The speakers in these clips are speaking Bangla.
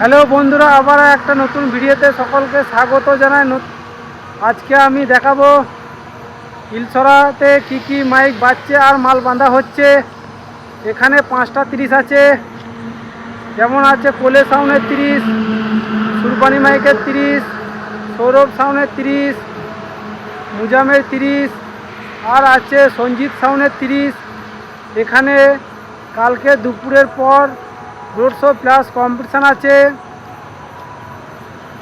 হ্যালো বন্ধুরা আবার একটা নতুন ভিডিওতে সকলকে স্বাগত জানাই। আজকে আমি দেখাবো ইলসরাতে কি কি মাইক বাজছে আর মাল বাঁধা হচ্ছে। এখানে পাঁচটা তিরিশ আছে, যেমন আছে কোলে সাউনের তিরিশ, সুরবানি মাইকের তিরিশ, সৌরভ সাউনের তিরিশ, মুজামের তিরিশ, আর আছে সঞ্জিত সাউনের তিরিশ। এখানে কালকে দুপুরের পর রোড শো প্লাস কম্পিটিশান আছে।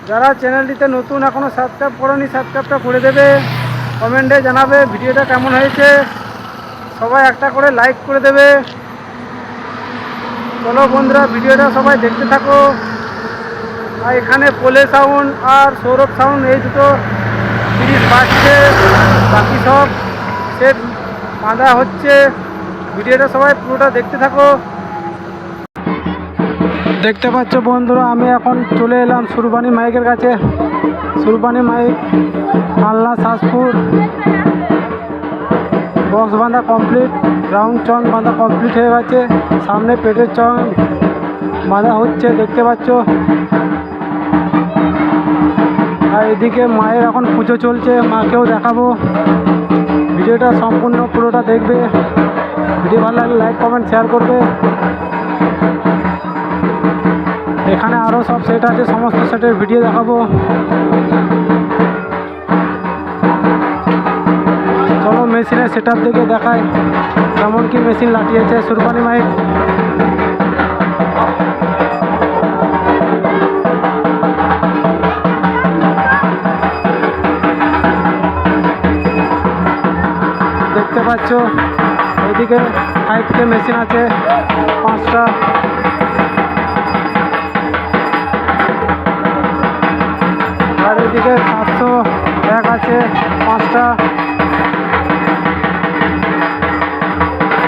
যারা চ্যানেলটিতে নতুন এখনও সাবস্ক্রাইব করেনি সাবস্ক্রাইবটা করে দেবে। কমেন্টে জানাবে ভিডিওটা কেমন হয়েছে। সবাই একটা করে লাইক করে দেবে। চলো বন্ধুরা, ভিডিওটা সবাই দেখতে থাকো। আর এখানে পোলে সাউন্ড আর সৌরভ সাউন্ড এই দুটো জিনিস বাজছে। বাকি সব সে বাঁধা হচ্ছে। ভিডিওটা সবাই পুরোটা দেখতে থাকো। দেখতে পাচ্ছ বন্ধুরা, আমি এখন চলে এলাম সুরবানি মাইকের কাছে। সুরবানি মাইক মালনা শাসপুর বক্স বাঁধা কমপ্লিট রাউন্ড চং বাঁধা কমপ্লিট হয়ে গেছে। সামনে পেটের চং বাঁধা হচ্ছে, দেখতে পাচ্ছ। আর এদিকে মায়ের এখন পুজো চলছে, মাকেও দেখাবো। ভিডিওটা সম্পূর্ণ পুরোটা দেখবে। ভিডিও ভালো লাগলে লাইক কমেন্ট শেয়ার করবে। এখানে আরও সব সেট আছে, সমস্ত সেটের ভিডিও দেখাবো। চলো মেশিনের সেট আপ দিকে দেখায় কেমন কি মেশিন লাটিয়েছে সুরবানি মাইক। দেখতে পাচ্ছ, এদিকে ফাইভ কে মেশিন আছে, পাঁচটা। এদিকে সাতশো এক আছে, পাঁচটা।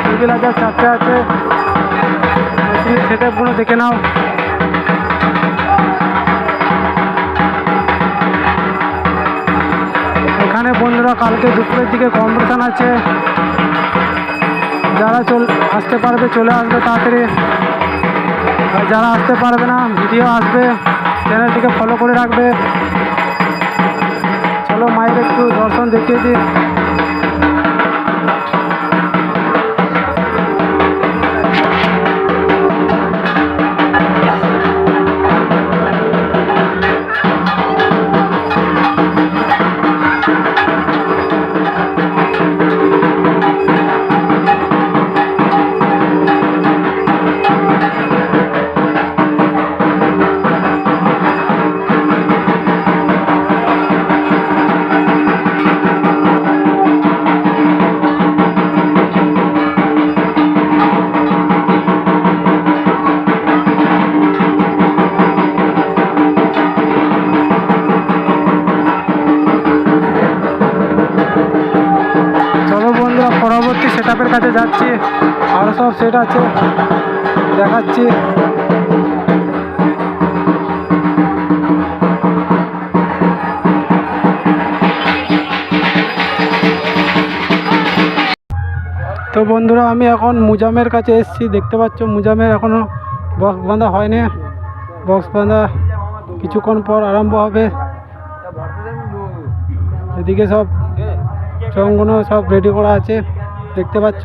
সিভিল হাজার চারটে আছে। মেশিনের সেটআপগুলো দেখে নাও। এখানে বন্ধুরা কালকে দুপুরের দিকে কম্পিটিশান আছে। যারা চল, আসতে পারবে, চলে আসবে তাড়াতাড়ি। যারা আসতে পারবে না ভিডিও আসবে। চ্যানেলটিকে ফলো করে রাখবে। চলো মায়ের একটু দর্শন দেখিয়ে দিই কাছে যাচ্ছি আরও সব সেট আছে, দেখাচ্ছি। তো বন্ধুরা, আমি এখন মুজামের কাছে এসেছি, দেখতে পাচ্ছ মুজামের এখনও বক্স বাঁধা হয়নি। বক্স বাঁধা কিছুক্ষণ পর আরম্ভ হবে। এদিকে সব চংগুলো সব রেডি করা আছে। দেখতে পাচ্ছ?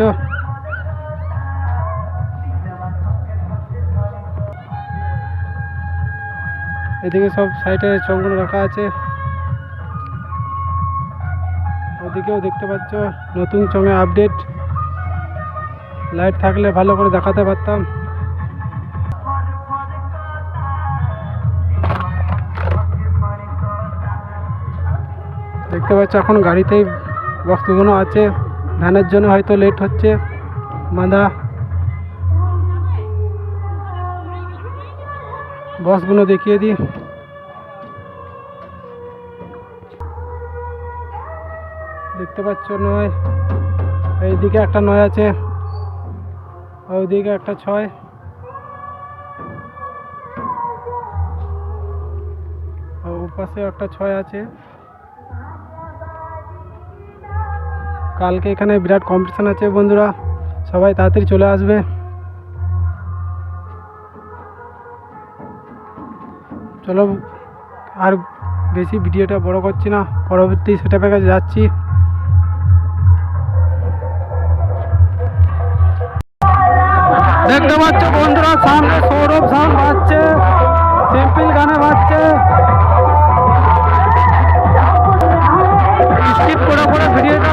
এদিকে সব সাইডে চংগুলো রাখা আছে। ওদিকেও দেখতে পাচ্ছ, নতুন চঙে আপডেট লাইট থাকলে ভালো করে দেখাতে পারতাম। দেখতে পাচ্ছ, এখন গাড়িতেই বক্সগুলো আছে। ধানের জন্য হয়তো লেট হচ্ছে। বাঁধা। বক্সগুলো দেখিয়ে দিই। দেখতে পাচ্ছ নয়। এইদিকে একটা নয় আছে। ওইদিকে একটা ছয়। ওপাশে একটা ছয় আছে। কালকে এখানে বিরাট কম্পিটিশান আছে বন্ধুরা। সবাই তাড়াতাড়ি চলে আসবে। চলো, আর বেশি ভিডিওটা বড় করছি না, পরবর্তী সেটাপের কাছে যাচ্ছি। দেখতে পাচ্ছ বন্ধুরা, সামনে সৌরভ সাউন্ড বাজছে, সিম্পল গানে বাজছে। স্কিপ করে করে ভিডিওটা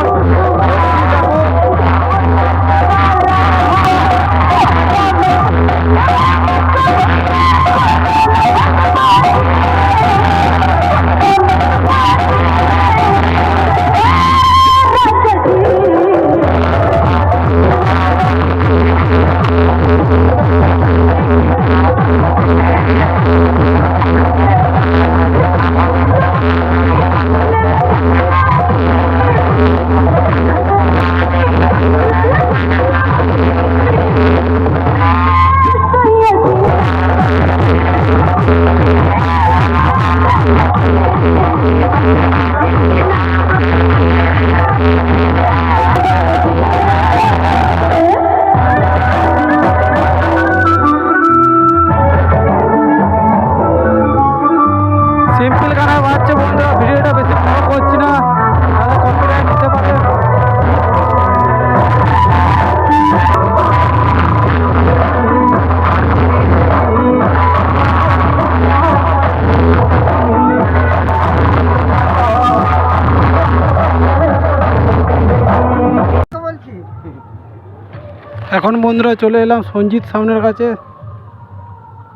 এখন বন্ধুরা চলে এলাম সঞ্জিত সামনের কাছে।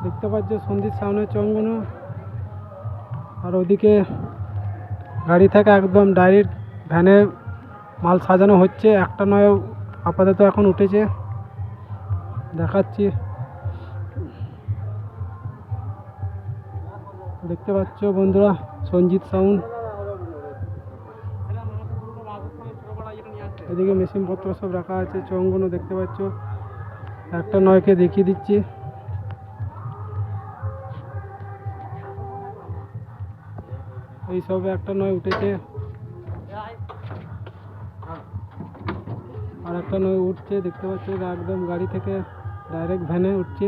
দেখতে পাচ্ছ সঞ্জিত সামনের চঙ্গনো আর ওদিকে গাড়ি থেকে একদম ডাইরেক্ট ভ্যানে মাল সাজানো হচ্ছে। একটা নয়, আপাতত এখন উঠেছে। দেখাচ্ছি। দেখতে পাচ্ছ বন্ধুরা সঞ্জিত সাউন্ড এদিকে মেশিনপত্র সব রাখা আছে, চঙ্গনও দেখতে পাচ্ছ। একটা নয়কে দেখিয়ে দিচ্ছি। এই সবে একটা নয় উঠেছে। আর একটা নয় উঠছে, দেখতে পাচ্ছ একদম গাড়ি থেকে ডাইরেক্ট ভ্যানে উঠছে।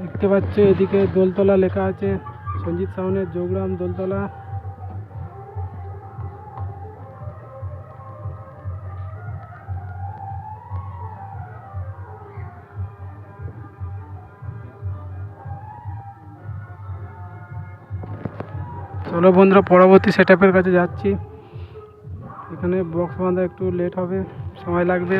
দেখতে পাচ্ছ এদিকে দোলতলা লেখা আছে। সঞ্জিত সাউনের যোগরাম দোলতলা। চলো বন্ধুরা, পরবর্তী সেটআপের কাছে যাচ্ছি। এখানে বক্স বাঁধা একটু লেট হবে, সময় লাগবে।